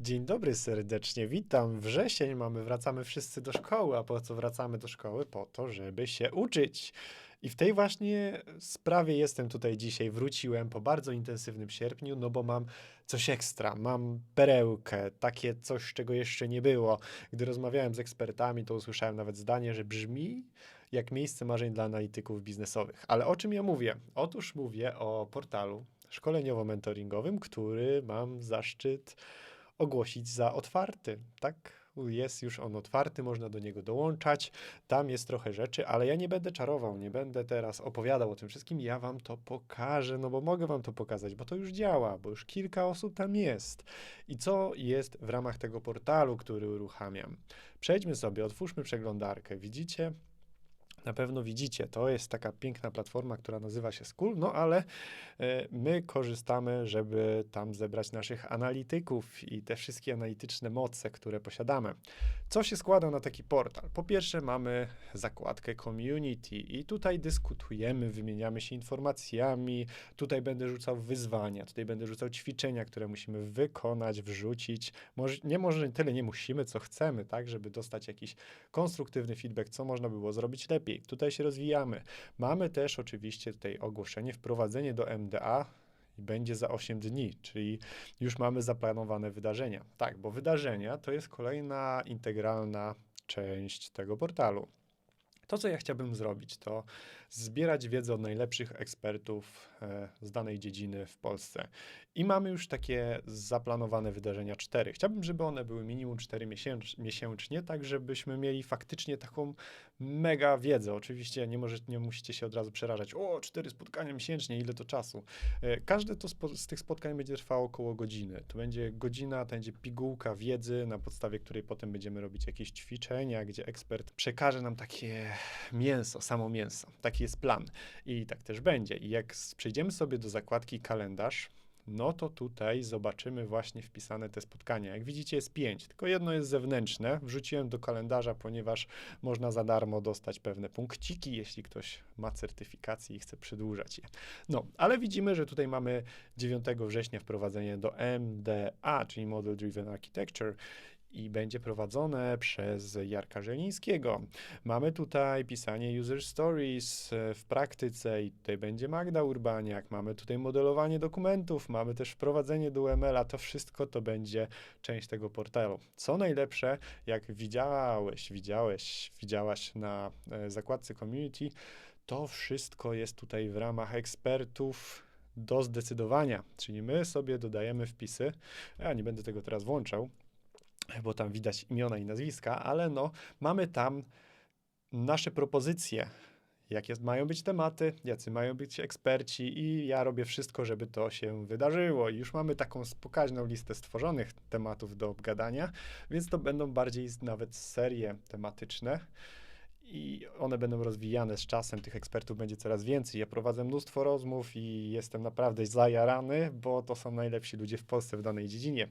Dzień dobry serdecznie, witam. Wrzesień mamy, wracamy wszyscy do szkoły. A po co wracamy do szkoły? Po to, żeby się uczyć. I w tej właśnie sprawie jestem tutaj dzisiaj. Wróciłem po bardzo intensywnym sierpniu, no bo mam coś ekstra, mam perełkę, takie coś, czego jeszcze nie było. Gdy rozmawiałem z ekspertami, to usłyszałem nawet zdanie, że brzmi jak miejsce marzeń dla analityków biznesowych. Ale o czym ja mówię? Otóż mówię o portalu szkoleniowo-mentoringowym, który mam zaszczyt ogłosić za otwarty, tak? Jest już on otwarty, można do niego dołączać. Tam jest trochę rzeczy, ale ja nie będę czarował, nie będę teraz opowiadał o tym wszystkim. Ja wam to pokażę, no bo mogę wam to pokazać, bo to już działa, bo już kilka osób tam jest. I co jest w ramach tego portalu, który uruchamiam? Przejdźmy sobie, otwórzmy przeglądarkę. Widzicie? Na pewno widzicie, to jest taka piękna platforma, która nazywa się School, no ale e, my korzystamy, żeby tam zebrać naszych analityków i te wszystkie analityczne moce, które posiadamy. Co się składa na taki portal? Po pierwsze mamy zakładkę community i tutaj dyskutujemy, wymieniamy się informacjami, tutaj będę rzucał wyzwania, tutaj będę rzucał ćwiczenia, które musimy wykonać, wrzucić. Może, nie może tyle nie musimy, co chcemy, tak, żeby dostać jakiś konstruktywny feedback, co można było zrobić lepiej lepiej. Tutaj się rozwijamy. Mamy też oczywiście tutaj ogłoszenie, wprowadzenie do MDA będzie za 8 dni, czyli już mamy zaplanowane wydarzenia. Tak, bo wydarzenia to jest kolejna integralna część tego portalu. To, co ja chciałbym zrobić, to zbierać wiedzę od najlepszych ekspertów e, z danej dziedziny w Polsce. I mamy już takie zaplanowane wydarzenia cztery. Chciałbym, żeby one były minimum cztery miesięcznie, tak żebyśmy mieli faktycznie taką mega wiedzę. Oczywiście nie, możecie, nie musicie się od razu przerażać. O, cztery spotkania miesięcznie, ile to czasu? E, każde to spo, z tych spotkań będzie trwało około godziny. To będzie godzina, to będzie pigułka wiedzy, na podstawie której potem będziemy robić jakieś ćwiczenia, gdzie ekspert przekaże nam takie mięso, samo mięso. Taki jest plan. I tak też będzie. I jak przejdziemy sobie do zakładki kalendarz, no to tutaj zobaczymy właśnie wpisane te spotkania. Jak widzicie jest pięć, tylko jedno jest zewnętrzne. Wrzuciłem do kalendarza, ponieważ można za darmo dostać pewne punkciki, jeśli ktoś ma certyfikację i chce przedłużać je. No, ale widzimy, że tutaj mamy 9 września wprowadzenie do MDA, czyli Model Driven Architecture i będzie prowadzone przez Jarka Żelińskiego. Mamy tutaj pisanie user stories e, w praktyce i tutaj będzie Magda Urbaniak, mamy tutaj modelowanie dokumentów, mamy też wprowadzenie do UML-a, to wszystko to będzie część tego portalu. Co najlepsze, jak widziałeś, widziałeś, widziałaś na e, zakładce community, to wszystko jest tutaj w ramach ekspertów, do zdecydowania, czyli my sobie dodajemy wpisy. Ja nie będę tego teraz włączał, bo tam widać imiona i nazwiska, ale no, mamy tam nasze propozycje, jakie mają być tematy, jacy mają być eksperci i ja robię wszystko, żeby to się wydarzyło. I już mamy taką pokaźną listę stworzonych tematów do obgadania, więc to będą bardziej nawet serie tematyczne i one będą rozwijane z czasem, tych ekspertów będzie coraz więcej. Ja prowadzę mnóstwo rozmów i jestem naprawdę zajarany, bo to są najlepsi ludzie w Polsce w danej dziedzinie.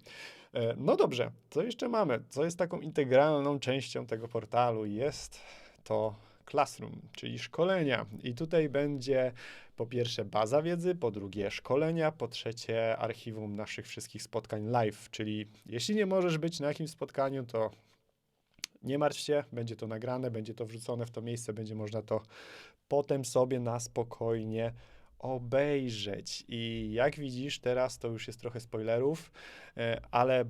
E, no dobrze, co jeszcze mamy? Co jest taką integralną częścią tego portalu? Jest to Classroom, czyli szkolenia. I tutaj będzie po pierwsze baza wiedzy, po drugie szkolenia, po trzecie archiwum naszych wszystkich spotkań live, czyli jeśli nie możesz być na jakimś spotkaniu, to nie martw się, będzie to nagrane, będzie to wrzucone w to miejsce, będzie można to potem sobie na spokojnie obejrzeć. I jak widzisz, teraz to już jest trochę spoilerów, e, ale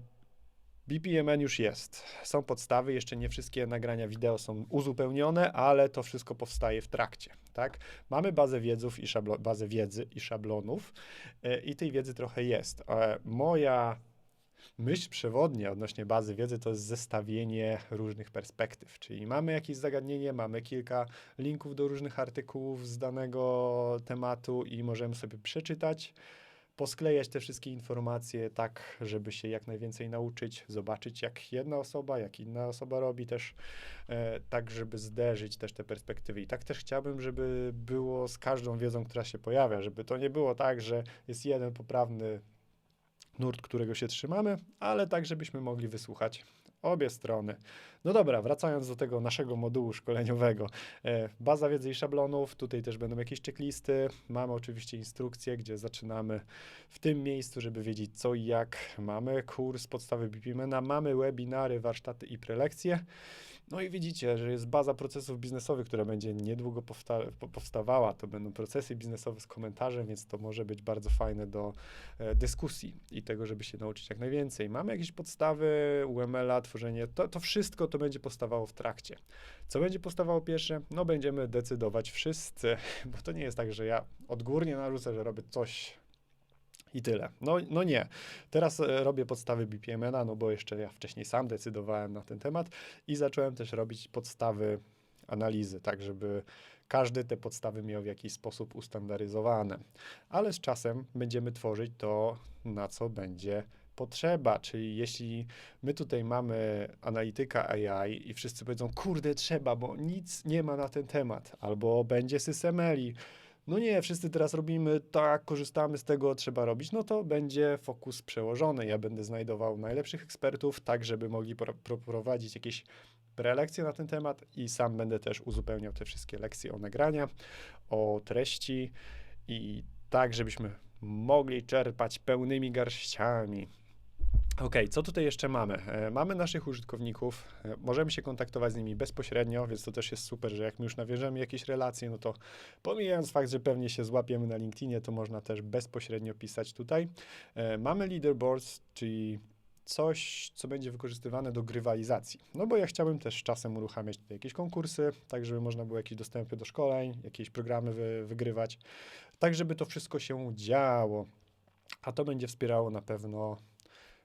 BPMN już jest. Są podstawy, jeszcze nie wszystkie nagrania wideo są uzupełnione, ale to wszystko powstaje w trakcie, tak? Mamy bazę, wiedzów i szablo- bazę wiedzy i szablonów e, i tej wiedzy trochę jest. E, moja Myśl przewodnia odnośnie bazy wiedzy to jest zestawienie różnych perspektyw, czyli mamy jakieś zagadnienie, mamy kilka linków do różnych artykułów z danego tematu i możemy sobie przeczytać, posklejać te wszystkie informacje tak, żeby się jak najwięcej nauczyć, zobaczyć jak jedna osoba, jak inna osoba robi też, e, tak żeby zderzyć też te perspektywy. I tak też chciałbym, żeby było z każdą wiedzą, która się pojawia, żeby to nie było tak, że jest jeden poprawny nurt, którego się trzymamy, ale tak, żebyśmy mogli wysłuchać obie strony. No dobra, wracając do tego naszego modułu szkoleniowego. E, baza wiedzy i szablonów, tutaj też będą jakieś checklisty. Mamy oczywiście instrukcje, gdzie zaczynamy w tym miejscu, żeby wiedzieć co i jak. Mamy kurs podstawy BPMN, mamy webinary, warsztaty i prelekcje. No i widzicie, że jest baza procesów biznesowych, która będzie niedługo powsta- po- powstawała. To będą procesy biznesowe z komentarzem, więc to może być bardzo fajne do e, dyskusji i tego, żeby się nauczyć jak najwięcej. Mamy jakieś podstawy UML-a, tworzenie, to, to wszystko to będzie powstawało w trakcie. Co będzie powstawało pierwsze? No będziemy decydować wszyscy, bo to nie jest tak, że ja odgórnie narzucę, że robię coś i tyle. No, no nie. Teraz e, robię podstawy BPMN-a, no bo jeszcze ja wcześniej sam decydowałem na ten temat i zacząłem też robić podstawy analizy, tak żeby każdy te podstawy miał w jakiś sposób ustandaryzowane. Ale z czasem będziemy tworzyć to, na co będzie potrzeba, czyli jeśli my tutaj mamy analityka AI i wszyscy powiedzą, kurde, trzeba, bo nic nie ma na ten temat, albo będzie SysML, no nie, wszyscy teraz robimy tak, korzystamy z tego, trzeba robić, no to będzie fokus przełożony. Ja będę znajdował najlepszych ekspertów, tak żeby mogli pro- prowadzić jakieś prelekcje na ten temat i sam będę też uzupełniał te wszystkie lekcje o nagrania, o treści i tak, żebyśmy mogli czerpać pełnymi garściami. Ok, co tutaj jeszcze mamy? E, mamy naszych użytkowników, e, możemy się kontaktować z nimi bezpośrednio, więc to też jest super, że jak my już nawiążemy jakieś relacje, no to pomijając fakt, że pewnie się złapiemy na LinkedInie, to można też bezpośrednio pisać tutaj. E, mamy leaderboards, czyli coś, co będzie wykorzystywane do grywalizacji. No bo ja chciałbym też czasem uruchamiać tutaj jakieś konkursy, tak żeby można było jakieś dostępy do szkoleń, jakieś programy wy, wygrywać, tak żeby to wszystko się działo. A to będzie wspierało na pewno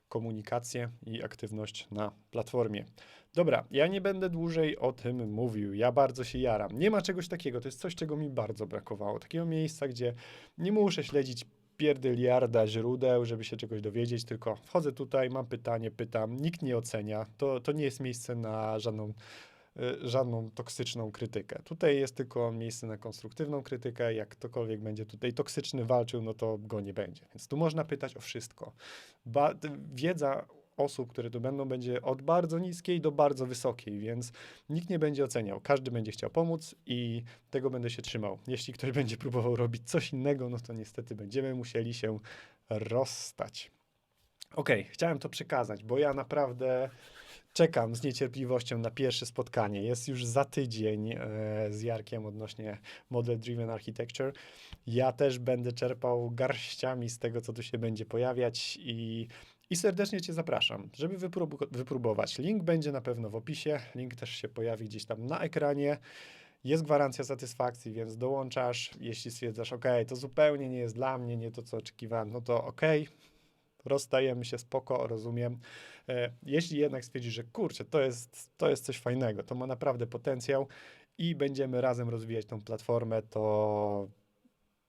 komunikację i aktywność na platformie. Dobra, ja nie będę dłużej o tym mówił. Ja bardzo się jaram. Nie ma czegoś takiego. To jest coś, czego mi bardzo brakowało. Takiego miejsca, gdzie nie muszę śledzić pierdyliarda źródeł, żeby się czegoś dowiedzieć, tylko wchodzę tutaj, mam pytanie, pytam, nikt nie ocenia. To, to nie jest miejsce na żadną żadną toksyczną krytykę. Tutaj jest tylko miejsce na konstruktywną krytykę. Jak ktokolwiek będzie tutaj toksyczny walczył, no to go nie będzie. Więc tu można pytać o wszystko. Ba wiedza osób, które tu będą, będzie od bardzo niskiej do bardzo wysokiej, więc nikt nie będzie oceniał. Każdy będzie chciał pomóc i tego będę się trzymał. Jeśli ktoś będzie próbował robić coś innego, no to niestety będziemy musieli się rozstać. Okej, okay, chciałem to przekazać, bo ja naprawdę czekam z niecierpliwością na pierwsze spotkanie. Jest już za tydzień e, z Jarkiem odnośnie Model Driven Architecture. Ja też będę czerpał garściami z tego, co tu się będzie pojawiać i i serdecznie Cię zapraszam, żeby wyprób wypróbować. Link będzie na pewno w opisie, link też się pojawi gdzieś tam na ekranie. Jest gwarancja satysfakcji, więc dołączasz. Jeśli stwierdzasz, OK, to zupełnie nie jest dla mnie, nie to co oczekiwałem, no to OK, rozstajemy się spoko, rozumiem. E, jeśli jednak stwierdzisz, że kurczę, to jest, to jest coś fajnego, to ma naprawdę potencjał i będziemy razem rozwijać tą platformę, to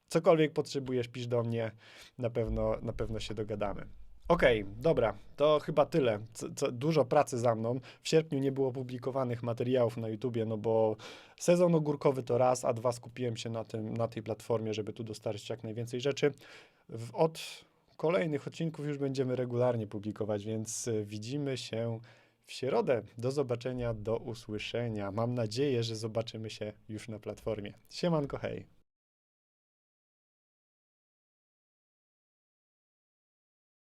cokolwiek potrzebujesz, pisz do mnie, na pewno, na pewno się dogadamy. Okej, okay, dobra, to chyba tyle. Co, co, dużo pracy za mną. W sierpniu nie było publikowanych materiałów na YouTubie, no bo sezon ogórkowy to raz, a dwa skupiłem się na, tym, na tej platformie, żeby tu dostarczyć jak najwięcej rzeczy. W, od kolejnych odcinków już będziemy regularnie publikować, więc y, widzimy się w środę. Do zobaczenia, do usłyszenia. Mam nadzieję, że zobaczymy się już na platformie. Siemanko, hej!